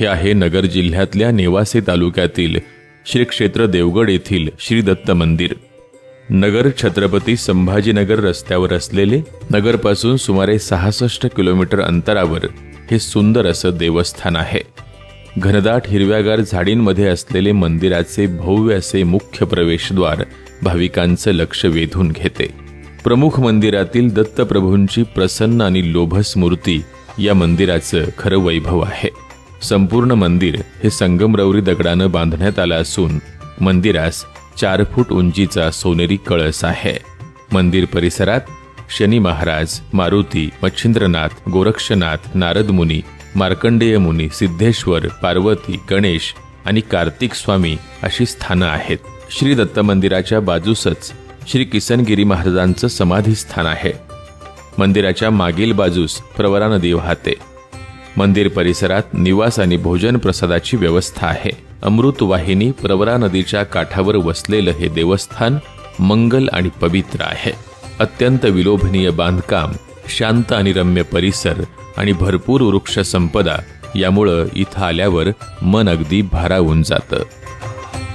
हे आहे नगर जिल्ह्यातल्या नेवासे तालुक्यातील श्री क्षेत्र देवगड येथील श्री दत्त मंदिर. नगर छत्रपती संभाजीनगर रस्त्यावर असलेले नगरपासून सुमारे सहासष्ट किलोमीटर अंतरावर हे सुंदर असं देवस्थान आहे. घनदाट हिरव्यागार झाडींमध्ये असलेले मंदिराचे भव्य असे मुख्य प्रवेशद्वार भाविकांचं लक्ष वेधून घेते. प्रमुख मंदिरातील दत्तप्रभूंची प्रसन्न आणि लोभस मूर्ती या मंदिराचं खरं वैभव आहे. संपूर्ण मंदिर हे संगमरवरी दगडानं बांधण्यात आलं असून मंदिरास चार फूट उंचीचा सोनेरी कळस आहे. मंदिर परिसरात शनी महाराज मारुती मच्छिंद्रनाथ गोरक्षनाथ नारद मुनी मार्कंडेय मुनी सिद्धेश्वर पार्वती गणेश आणि कार्तिक स्वामी अशी स्थानं आहेत. श्री दत्त मंदिराच्या बाजूसच श्री किसनगिरी महाराजांचं समाधी स्थान आहे. मंदिराच्या मागील बाजूस प्रवरा नदी वाहते. मंदिर परिसरात निवास आणि भोजन प्रसादाची व्यवस्था आहे. अमृत वाहिनी प्रवरा नदीच्या काठावर वसलेलं हे देवस्थान मंगल आणि पवित्र आहे. अत्यंत विलोभनीय बांधकाम शांत आणि रम्य परिसर आणि भरपूर वृक्ष संपदा यामुळं इथं आल्यावर मन अगदी भारावून जातं.